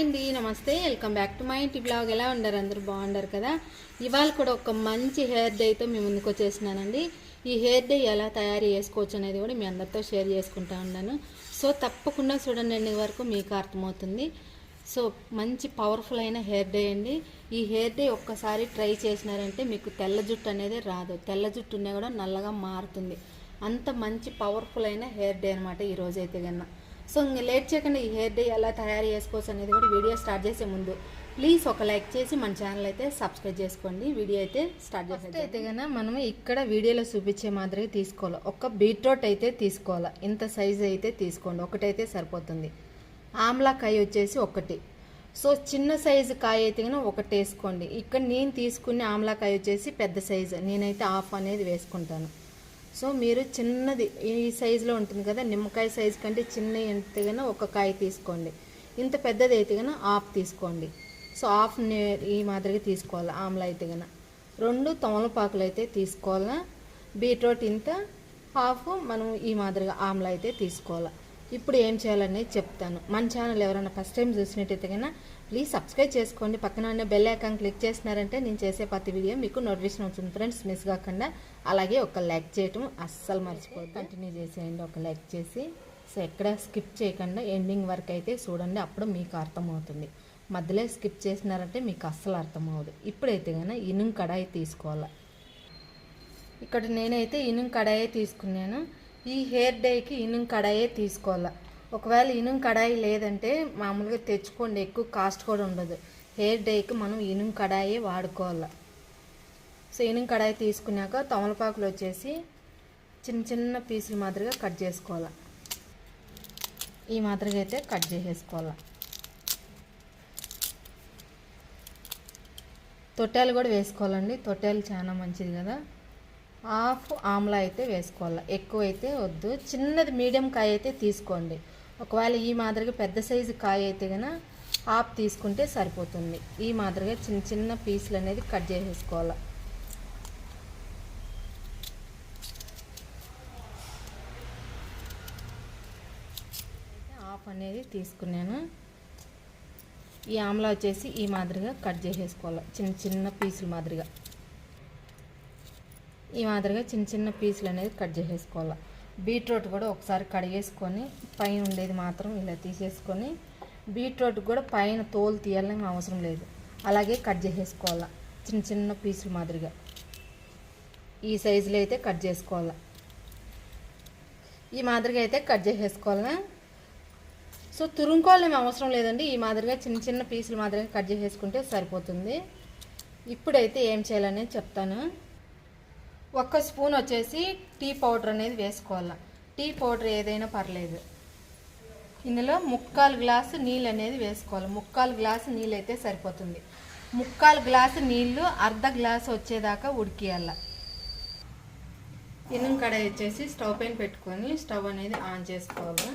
అండి నమస్తే. Welcome back to my ఇంటి బ్లాగ్ ఎలా ఉండరు అందరూ బాగుండరు కదా? ఇవాళ కూడా ఒక మంచి హెయిర్ డేతో మీ ముందుకు వచ్చేసినానండి ఈ హెయిర్ డే ఎలా తయారు చేసుకోవచ్చు అనేది కూడా మీ అందరితో షేర్ చేసుకుంటా ఉన్నాను. సో తప్పకుండా చూడండి వరకు మీకు అర్థమవుతుంది. సో మంచి పవర్ఫుల్ అయిన హెయిర్ డే అండి. ఈ హెయిర్ డే ఒక్కసారి ట్రై చేసినారంటే మీకు తెల్ల జుట్టు అనేది రాదు. తెల్ల జుట్టు ఉన్నా కూడా నల్లగా మారుతుంది. అంత మంచి పవర్ఫుల్ అయిన హెయిర్ డే అనమాట ఈరోజైతే అయితే కన్నా. సో ఇంక లేట్ చేయకుండా ఈ హెయిర్ డే ఎలా తయారు చేసుకోవచ్చు అనేది కూడా వీడియో స్టార్ట్ చేసే ముందు ప్లీజ్ ఒక లైక్ చేసి మన ఛానల్ అయితే సబ్స్క్రైబ్ చేసుకోండి. వీడియో అయితే స్టార్ట్ చేస్తే అయితే కన్నా మనం ఇక్కడ వీడియోలో చూపించే మాదిరిగా తీసుకోవాలి. ఒక బీట్రూట్ అయితే తీసుకోవాలి. ఇంత సైజు అయితే తీసుకోండి. ఒకటైతే సరిపోతుంది. ఆమ్లా కాయ వచ్చేసి ఒకటి. సో చిన్న సైజు కాయ అయితే కన్నా ఒకటి వేసుకోండి ఇక్కడ నేను తీసుకునే ఆమ్లా కాయ వచ్చేసి పెద్ద సైజు. నేనైతే హాఫ్ అనేది వేసుకుంటాను. సో మీరు చిన్నది ఈ సైజులో ఉంటుంది కదా నిమ్మకాయ సైజు కంటే చిన్న అయితే కనుక ఒక కాయ తీసుకోండి. ఇంత పెద్దది అయితే కన్నా హాఫ్ తీసుకోండి. సో హాఫ్ ఈ మాదిరిగా తీసుకోవాలి ఆమ్లా అయితే కన్నా రెండు తమలపాకులు అయితే తీసుకోవాలా బీట్రూట్ ఇంత హాఫ్ మనం ఈ మాదిరిగా ఆమ్లా అయితే తీసుకోవాలి. ఇప్పుడు ఏం చేయాలనేది చెప్తాను. మన ఛానల్ ఎవరైనా ఫస్ట్ టైం చూసినట్టయితే కన్నా ప్లీజ్ సబ్స్క్రైబ్ చేసుకోండి. పక్కన ఉన్న బెల్ ఐకాన్ క్లిక్ చేసినారంటే నేను చేసే ప్రతి వీడియో మీకు నోటిఫికేషన్ అవుతుంది. ఫ్రెండ్స్ మిస్ కాకుండా అలాగే ఒక లైక్ చేయటం అస్సలు మర్చిపోదు కంటిన్యూ చేసేయండి. ఒక లైక్ చేసి సో ఎక్కడ స్కిప్ చేయకుండా ఎండింగ్ వరకు అయితే చూడండి అప్పుడు మీకు అర్థమవుతుంది. మధ్యలో స్కిప్ చేసినారంటే మీకు అస్సలు అర్థమవుదు ఇప్పుడైతే కన్నా ఇనుం కడాయి తీసుకోవాలి. ఇక్కడ నేనైతే ఇనుం కడాయి తీసుకున్నాను. ఈ హెయిర్ డేకి ఇనుం కడాయే తీసుకోవాలి. ఒకవేళ ఇనుం కడాయి లేదంటే మామూలుగా తెచ్చుకోండి ఎక్కువ కాస్ట్ కూడా ఉండదు. హెయిర్ డేకి మనం ఇనుం కడాయే వాడుకోవాలి. సో ఇనుం కడాయి తీసుకున్నాక తమలపాకులు వచ్చేసి చిన్న చిన్న పీసులు మాదిరిగా కట్ చేసుకోవాలి. ఈ మాదిరిగా అయితే కట్ చేసేసుకోవాలి. తొట్టెలు కూడా వేసుకోవాలండి. తొట్టెలు చాలా మంచిది కదా. హాఫ్ ఆమ్లా అయితే వేసుకోవాలి. ఎక్కువ అయితే వద్దు. చిన్నది మీడియం కాయ అయితే తీసుకోండి. ఒకవేళ ఈ మాదిరిగా పెద్ద సైజు కాయ అయితే కనుక హాఫ్ తీసుకుంటే సరిపోతుంది. ఈ మాదిరిగా చిన్న చిన్న పీసులు అనేది కట్ చేసేసుకోవాలి. హాఫ్ అనేది తీసుకున్నాను. ఈ ఆమ్లా వచ్చేసి ఈ మాదిరిగా కట్ చేసేసుకోవాలి. చిన్న చిన్న పీసులు మాదిరిగా. ఈ మాదిరిగా చిన్న చిన్న పీసులు అనేది కట్ చేసేసుకోవాలి. బీట్రూట్ కూడా ఒకసారి కడిగేసుకొని పైన ఉండేది మాత్రం ఇలా తీసేసుకొని బీట్రూట్ కూడా పైన తోలు తీయాలని అవసరం లేదు. అలాగే కట్ చేసేసుకోవాలి. చిన్న చిన్న పీసులు మాదిరిగా. ఈ సైజులో అయితే కట్ చేసుకోవాలి. ఈ మాదిరిగా అయితే కట్ చేసేసుకోవాలా. సో తురుముకోవాలేమి అవసరం లేదండి. ఈ మాదిరిగా చిన్న చిన్న పీసులు మాదిరిగా కట్ చేసేసుకుంటే సరిపోతుంది. ఇప్పుడైతే ఏం చేయాలనేది చెప్తాను. ఒక్క స్పూన్ వచ్చేసి టీ పౌడర్ అనేది వేసుకోవాలి. టీ పౌడర్ ఏదైనా పర్లేదు. ఇందులో ముక్కాలు గ్లాసు నీళ్ళు అనేది వేసుకోవాలి. ముక్కాలు గ్లాసు నీళ్ళు అయితే సరిపోతుంది. ముక్కాలు గ్లాసు నీళ్ళు అర్ధ గ్లాసు వచ్చేదాకా ఉడికియాల. ఇనుం కడాయి వచ్చేసి స్టవ్ పైన పెట్టుకొని స్టవ్ అనేది ఆన్ చేసుకోవాలి.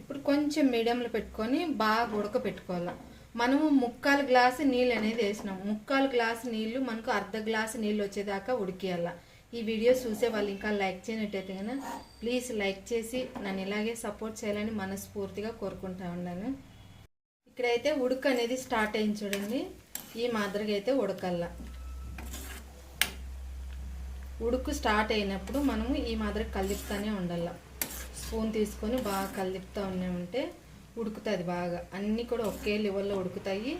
ఇప్పుడు కొంచెం మీడియంలో పెట్టుకొని బాగా ఉడకపెట్టుకోవాలి. మనము ముక్కాలు గ్లాసు నీళ్ళు అనేది వేసినాం ముక్కాలు గ్లాసు నీళ్ళు మనకు అర్ధ గ్లాసు నీళ్ళు వచ్చేదాకా ఉడికేయాల. ఈ వీడియో చూసే వాళ్ళు ఇంకా లైక్ చేయనట్టయితే కానీ ప్లీజ్ లైక్ చేసి నన్ను ఇలాగే సపోర్ట్ చేయాలని మనస్ఫూర్తిగా కోరుకుంటా ఉన్నాను. ఇక్కడైతే ఉడుక అనేది స్టార్ట్ అయింది చూడండి. ఈ మాదిరిగా అయితే ఉడకల్లా. ఉడుకు స్టార్ట్ అయినప్పుడు మనము ఈ మాదిరి కలుపుతూనే ఉండాల. స్పూన్ తీసుకొని బాగా కలుపుతూ ఉన్నామంటే ఉడుకుతుంది బాగా. అన్నీ కూడా ఒకే లెవెల్లో ఉడుకుతాయి.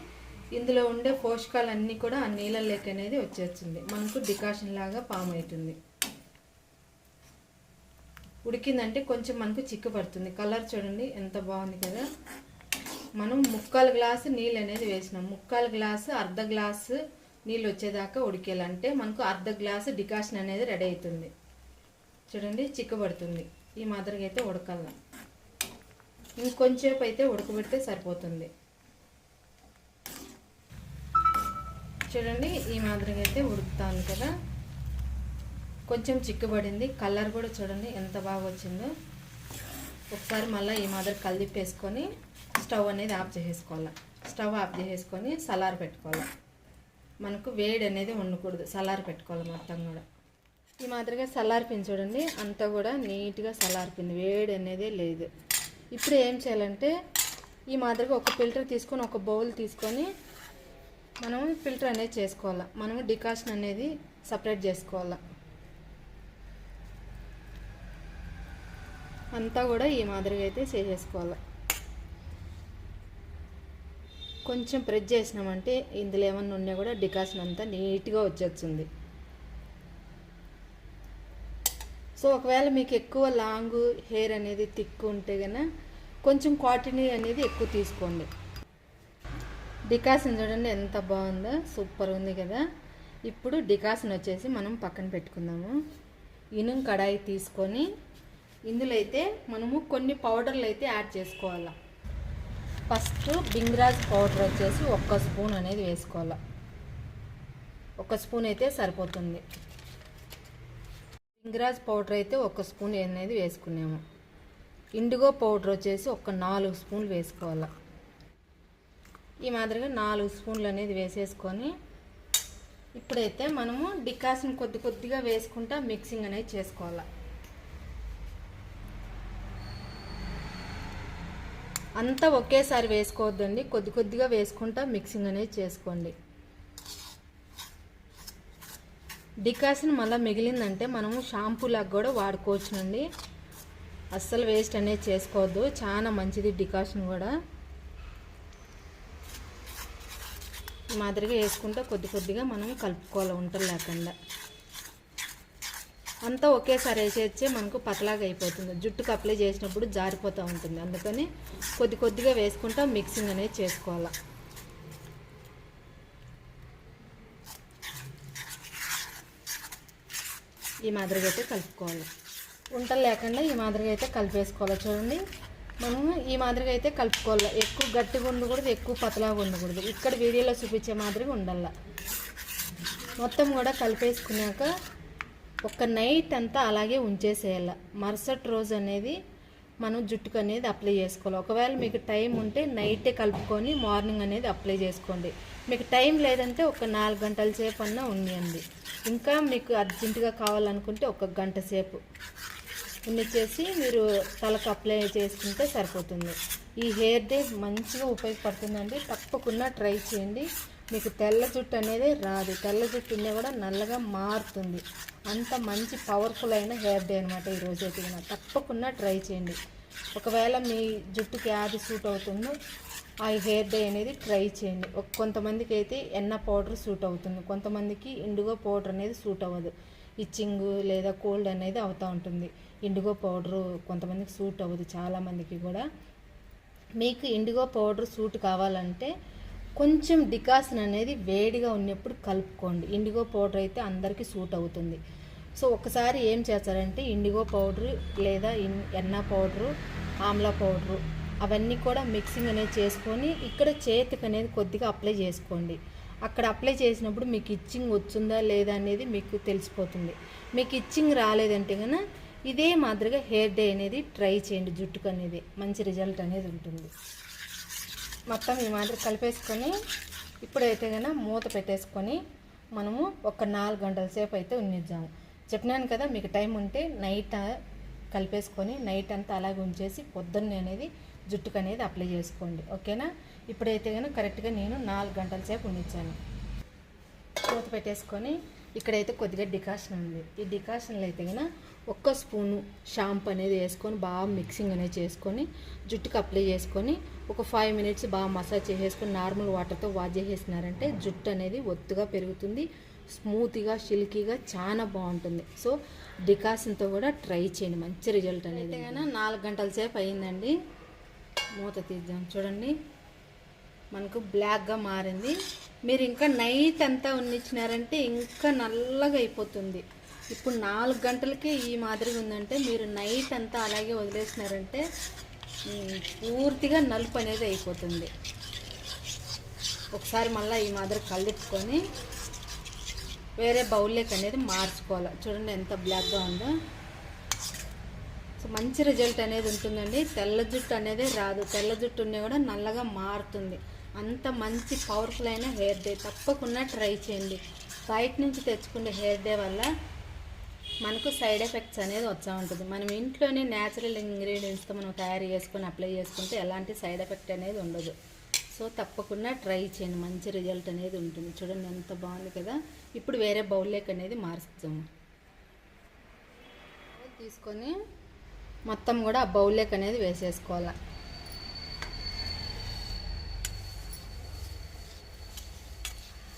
ఇందులో ఉండే పోషకాలు అన్నీ కూడా ఆ నీళ్ళలోకి అనేది వచ్చేస్తుంది. మనకు డికాషన్ లాగా పాము అవుతుంది. ఉడికిందంటే కొంచెం మనకు చిక్కు పడుతుంది కలర్ చూడండి ఎంత బాగుంది కదా. మనం ముక్కాలు గ్లాసు నీళ్ళు అనేది వేసినాం. ముక్కాలు గ్లాసు అర్ధ గ్లాసు నీళ్ళు వచ్చేదాకా ఉడికేయాలంటే మనకు అర్ధ గ్లాసు డికాషన్ అనేది రెడీ అవుతుంది. చూడండి చిక్కబడుతుంది ఈ మాదిరిగా అయితే ఉడకాల. ఇంకొంచేపు అయితే ఉడకబెడితే సరిపోతుంది. చూడండి ఈ మాదిరిగా అయితే ఉడుకుతాను కదా. కొంచెం చిక్కుబడింది. కలర్ కూడా చూడండి ఎంత బాగా వచ్చిందో. ఒకసారి మళ్ళీ ఈ మాదిరి కలిపేసుకొని స్టవ్ అనేది ఆఫ్ చేసేసుకోవాలి. స్టవ్ ఆఫ్ చేసేసుకొని సలార్ పెట్టుకోవాలి. మనకు వేడి అనేది ఉండకూడదు. సలార్ పెట్టుకోవాలి మొత్తం కూడా. ఈ మాదిరిగా సలార్పింది చూడండి అంతా కూడా నీట్గా సలార్పింది వేడి అనేది లేదు. ఇప్పుడు ఏం చేయాలంటే ఈ మాదిరిగా ఒక ఫిల్టర్ తీసుకొని ఒక బౌల్ తీసుకొని మనం ఫిల్టర్ అనేది చేసుకోవాలి. మనము డికాషన్ అనేది సపరేట్ చేసుకోవాలి. అంతా కూడా ఈ మాదిరిగా అయితే చేసేసుకోవాలి. కొంచెం ప్రెస్ చేసినామంటే ఇందులో ఏమన్నా ఉన్నా కూడా డికాషన్ అంతా నీట్గా వచ్చేస్తుంది. సో ఒకవేళ మీకు ఎక్కువ లాంగ్ హెయిర్ అనేది థిక్ ఉంటే కనుక కొంచెం కాటన్ అనేది ఎక్కువ తీసుకోండి. డికాషన్ చూడండి ఎంత బాగుందో సూపర్ ఉంది కదా. ఇప్పుడు డికాషన్ వచ్చేసి మనం పక్కన పెట్టుకుందాము. ఇనుం కడాయి తీసుకొని ఇందులో అయితే మనము కొన్ని పౌడర్లు అయితే యాడ్ చేసుకోవాలి. ఫస్ట్ బింగ్రాజ్ పౌడర్ వచ్చేసి ఒక్క స్పూన్ అనేది వేసుకోవాలి. ఒక స్పూన్ అయితే సరిపోతుంది. సింగరాజ్ పౌడర్ అయితే ఒక స్పూన్ అనేది వేసుకున్నాము. ఇండిగో పౌడర్ వచ్చేసి ఒక నాలుగు స్పూన్లు వేసుకోవాలి. ఈ మాదిరిగా నాలుగు స్పూన్లు అనేది వేసేసుకొని ఇప్పుడైతే మనము డికాషన్ కొద్ది కొద్దిగా వేసుకుంటా మిక్సింగ్ అనేది చేసుకోవాలి. అంతా ఒకేసారి వేసుకోవద్దండి కొద్ది కొద్దిగా వేసుకుంటా మిక్సింగ్ అనేది చేసుకోండి. డికాషన్ మళ్ళీ మిగిలిందంటే మనము షాంపూలాగా కూడా వాడుకోవచ్చునండి. అస్సలు వేస్ట్ అనేది చేసుకోవద్దు. చాలా మంచిది డికాషన్ కూడా. ఈ మాదిరిగా వేసుకుంటే కొద్ది కొద్దిగా మనం కలుపుకోవాలి వంటలు లేకుండా. అంతా ఒకేసారి వేసేచ్చే మనకు పతలాగా అయిపోతుంది. జుట్టుకు అప్లై చేసినప్పుడు జారిపోతూ ఉంటుంది. అందుకని కొద్ది కొద్దిగా వేసుకుంటా మిక్సింగ్ అనేది చేసుకోవాలి. ఈ మాదిరిగా అయితే కలుపుకోవాలి. ఉంటలు లేకుండా ఈ మాదిరిగా అయితే కలిపేసుకోవాలి. చూడండి. మనము ఈ మాదిరిగా అయితే కలుపుకోవాలి. ఎక్కువ గట్టిగా ఉండకూడదు ఎక్కువ పతలాగా ఉండకూడదు. ఇక్కడ వీడియోలో చూపించే మాదిరిగా ఉండాల. మొత్తం కూడా కలిపేసుకున్నాక ఒక నైట్ అంతా అలాగే ఉంచేసేయాలి. మరుసటి రోజు అనేది మనం జుట్టుకు అనేది అప్లై చేసుకోవాలి. ఒకవేళ మీకు టైం ఉంటే నైటే కలుపుకొని మార్నింగ్ అనేది అప్లై చేసుకోండి. మీకు టైం లేదంటే ఒక నాలుగు గంటల సేపు అన్నా ఉండండి. ఇంకా మీకు అర్జెంటుగా కావాలనుకుంటే ఒక గంట సేపు ఉన్నిచ్చేసి మీరు తలకు అప్లై చేసుకుంటే సరిపోతుంది. ఈ హెయిర్ డే మంచిగా ఉపయోగపడుతుందండి. తప్పకుండా ట్రై చేయండి. మీకు తెల్ల జుట్టు అనేది రాదు. తెల్ల జుట్టు ఉన్నా కూడా నల్లగా మారుతుంది. అంత మంచి పవర్ఫుల్ అయిన హెయిర్ డే అనమాట ఈరోజు అయితే తప్పకుండా ట్రై చేయండి. ఒకవేళ మీ జుట్టుకి యాది సూట్ అవుతుందో ఆ హెయిర్ డే అనేది ట్రై చేయండి. కొంతమందికి అయితే ఎన్న పౌడర్ సూట్ అవుతుంది. కొంతమందికి ఇండిగో పౌడర్ అనేది సూట్ అవ్వదు. ఇచ్చింగ్ లేదా కోల్డ్ అనేది అవుతూ ఉంటుంది. ఇండిగో పౌడరు కొంతమందికి సూట్ అవ్వదు. చాలామందికి కూడా. మీకు ఇండిగో పౌడర్ సూట్ కావాలంటే కొంచెం డికాషన్ అనేది వేడిగా ఉన్నప్పుడు కలుపుకోండి. ఇండిగో పౌడర్ అయితే అందరికీ సూట్ అవుతుంది. సో ఒకసారి ఏం చేస్తారంటే ఇండిగో పౌడర్ లేదా ఇన్ ఎన్న పౌడరు ఆమ్లా పౌడరు అవన్నీ కూడా మిక్సింగ్ అనేది చేసుకొని ఇక్కడ చేతికి అనేది కొద్దిగా అప్లై చేసుకోండి. అక్కడ అప్లై చేసినప్పుడు మీకు ఇచ్చింగ్ వచ్చిందా లేదా అనేది మీకు తెలిసిపోతుంది. మీకు ఇచ్చింగ్ రాలేదంటే కనుక ఇదే మాదిరిగా హెయిర్ డే అనేది ట్రై చేయండి. జుట్టుకు అనేది మంచి రిజల్ట్ అనేది ఉంటుంది. మొత్తం ఈ మాదిరి కలిపేసుకొని ఇప్పుడైతే కనుక మూత పెట్టేసుకొని మనము ఒక నాలుగు గంటల సేపు అయితే ఉన్నిద్దాము చెప్పినాను కదా మీకు టైం ఉంటే నైట్ కలిపేసుకొని నైట్ అంతా అలాగే ఉంచేసి పొద్దున్నే అనేది జుట్టుకు అనేది అప్లై చేసుకోండి. ఓకేనా? ఇప్పుడైతే కనుక కరెక్ట్గా నేను నాలుగు గంటల సేపు ఉండించాను మూత పెట్టేసుకొని ఇక్కడైతే కొద్దిగా డికాషన్ ఉంది. ఈ డికాషన్లో అయితే కనుక ఒక్క స్పూను షాంపూ అనేది వేసుకొని బాగా మిక్సింగ్ అనేది చేసుకొని జుట్టుకు అప్లై చేసుకొని ఒక ఫైవ్ మినిట్స్ బాగా మసాజ్ చేసేసుకొని నార్మల్ వాటర్తో వాష్ చేసేసినారంటే జుట్టు అనేది ఒత్తుగా పెరుగుతుంది. స్మూత్గా సిల్కీగా చాలా బాగుంటుంది. సో డికాషన్తో కూడా ట్రై చేయండి. మంచి రిజల్ట్ అనేది కానీ నాలుగు గంటల సేపు అయిందండి. మూత తీద్దాం. చూడండి. మనకు బ్లాక్గా మారింది. మీరు ఇంకా నైట్ అంతా ఉన్నిచ్చినారంటే ఇంకా నల్లగా అయిపోతుంది. ఇప్పుడు నాలుగు గంటలకే ఈ మాదిరిగా ఉందంటే మీరు నైట్ అంతా అలాగే వదిలేసినారంటే పూర్తిగా నలుపు అనేది అయిపోతుంది. ఒకసారి మళ్ళీ ఈ మాదిరి కలిపుకొని వేరే బౌల్లోకి అనేది మార్చుకోవాలి. చూడండి ఎంత బ్లాక్గా ఉందో. సో మంచి రిజల్ట్ అనేది ఉంటుందండి. తెల్ల జుట్టు అనేది రాదు. తెల్ల జుట్టు ఉన్నా కూడా నల్లగా మారుతుంది. అంత మంచి పవర్ఫుల్ అయిన హెయిర్ డే తప్పకుండా ట్రై చేయండి. బయట నుంచి తెచ్చుకునే హెయిర్ డే వల్ల మనకు సైడ్ ఎఫెక్ట్స్ అనేది వచ్చా ఉంటుంది. మనం ఇంట్లోనే న్యాచురల్ ఇంగ్రీడియంట్స్తో మనం తయారు చేసుకొని అప్లై చేసుకుంటే ఎలాంటి సైడ్ ఎఫెక్ట్ అనేది ఉండదు. సో తప్పకుండా ట్రై చేయండి. మంచి రిజల్ట్ అనేది ఉంటుంది. చూడండి ఎంత బాగుంది కదా. ఇప్పుడు వేరే బౌల్లోకి అనేది మారుస్తాము. తీసుకొని మొత్తం కూడా ఆ బౌల్లోకి అనేది వేసేసుకోవాలి.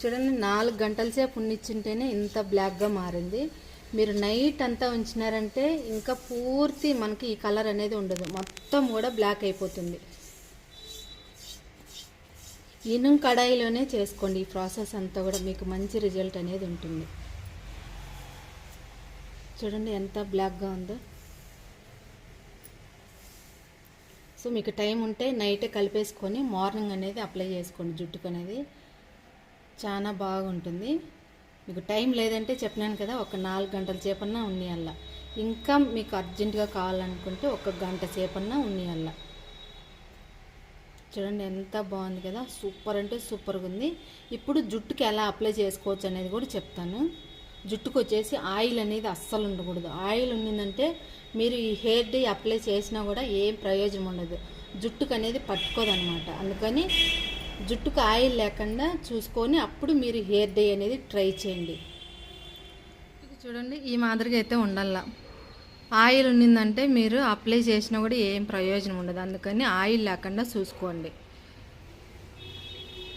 చూడండి నాలుగు గంటల సేపు ఉన్నిచ్చింటేనే ఇంత బ్లాక్గా మారింది. మీరు నైట్ అంతా ఉంచినారంటే ఇంకా పూర్తి మనకి ఈ కలర్ అనేది ఉండదు. మొత్తం కూడా బ్లాక్ అయిపోతుంది. ఇనుం కడాయిలోనే చేసుకోండి. ఈ ప్రాసెస్ అంతా కూడా మీకు మంచి రిజల్ట్ అనేది ఉంటుంది. చూడండి ఎంత బ్లాక్గా ఉందో. సో మీకు టైం ఉంటే నైటే కలిపేసుకొని మార్నింగ్ అనేది అప్లై చేసుకోండి జుట్టుకు అనేది. చాలా బాగుంటుంది. మీకు టైం లేదంటే చెప్పినాను కదా ఒక నాలుగు గంటల సేపన్నా ఉన్నియల్లా ఇంకా మీకు అర్జెంటుగా కావాలనుకుంటే ఒక గంట సేపన్నా ఉన్నియల్లా చూడండి ఎంత బాగుంది కదా సూపర్ అంటే సూపర్గా ఉంది. ఇప్పుడు జుట్టుకి ఎలా అప్లై చేసుకోవచ్చు అనేది కూడా చెప్తాను. జుట్టుకు వచ్చేసి ఆయిల్ అనేది అస్సలు ఉండకూడదు. ఆయిల్ ఉండిందంటే మీరు ఈ హెయిర్ డే అప్లై చేసినా కూడా ఏం ప్రయోజనం ఉండదు. జుట్టుకు అనేది పట్టుకోదనమాట. అందుకని జుట్టుకు ఆయిల్ లేకుండా చూసుకొని అప్పుడు మీరు హెయిర్ డే అనేది ట్రై చేయండి. చూడండి ఈ మాదిరిగా అయితే ఉండాల. ఆయిల్ ఉండిందంటే మీరు అప్లై చేసినా కూడా ఏం ప్రయోజనం ఉండదు. అందుకని ఆయిల్ లేకుండా చూసుకోండి.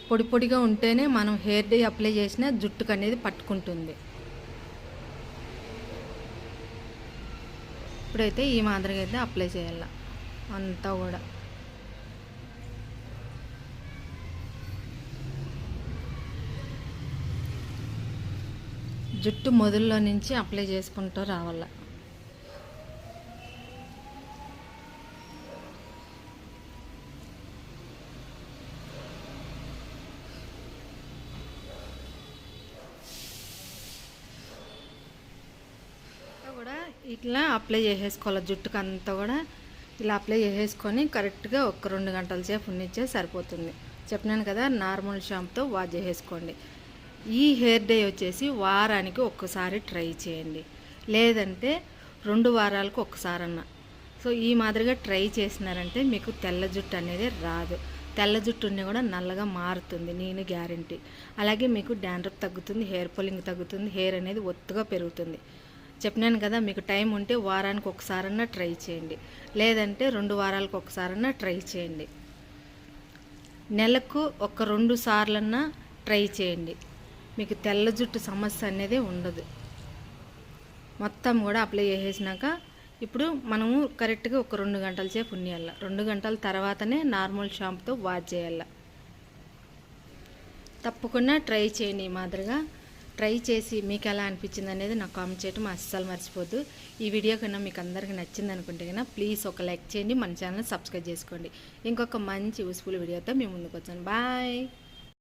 పొడి పొడిగా ఉంటేనే మనం హెయిర్ డే అప్లై చేసినా జుట్టుకు అనేది పట్టుకుంటుంది. ఇప్పుడైతే ఈ మాదిరిగా అయితే అప్లై చేయాల. అంతా కూడా. జుట్టు మొదల్లో నుంచి అప్లై చేసుకుంటూ రావాల కూడా ఇట్లా అప్లై చేసేసుకోవాలి జుట్టుకు అంతా కూడా. ఇలా అప్లై చేసేసుకొని కరెక్ట్గా ఒక రెండు గంటల సేపు ఉన్నిచ్చే సరిపోతుంది. చెప్పినాను కదా నార్మల్ షాంపుతో వాష్ చేసేసుకోండి. ఈ హెయిర్ డే వచ్చేసి వారానికి ఒక్కసారి ట్రై చేయండి. లేదంటే రెండు వారాలకు ఒక్కసారన్న. సో ఈ మాదిరిగా ట్రై చేసినారంటే మీకు తెల్ల జుట్టు అనేది రాదు. తెల్ల జుట్టు ఉన్నా కూడా నల్లగా మారుతుంది నేను గ్యారంటీ. అలాగే మీకు డాండ్రప్ తగ్గుతుంది హెయిర్ పొలింగ్ తగ్గుతుంది హెయిర్ అనేది ఒత్తుగా పెరుగుతుంది. చెప్పినాను కదా మీకు టైం ఉంటే వారానికి ఒకసారన్నా ట్రై చేయండి. లేదంటే రెండు వారాలకు ఒకసారన్నా ట్రై చేయండి. నెలకు ఒక రెండు సార్లన్నా ట్రై చేయండి. మీకు తెల్ల జుట్టు సమస్య అనేది ఉండదు. మొత్తం కూడా అప్లై చేసేసినాక ఇప్పుడు మనము కరెక్ట్గా ఒక రెండు గంటల సేపు ఉన్నియాల రెండు గంటల తర్వాతనే నార్మల్ షాంపుతో వాష్ చేయాల. తప్పకుండా ట్రై చేయండి ఈ మాదిరిగా. ట్రై చేసి మీకు ఎలా అనిపించింది అనేది నాకు కామెంట్ చేయడం అస్సలు మర్చిపోద్దు. ఈ వీడియో కన్నా మీకు అందరికీ నచ్చింది అనుకుంటే కన్నా ప్లీజ్ ఒక లైక్ చేయండి మన ఛానల్ సబ్స్క్రైబ్ చేసుకోండి. ఇంకొక మంచి యూస్ఫుల్ వీడియోతో మేము ముందుకు వచ్చాను. బాయ్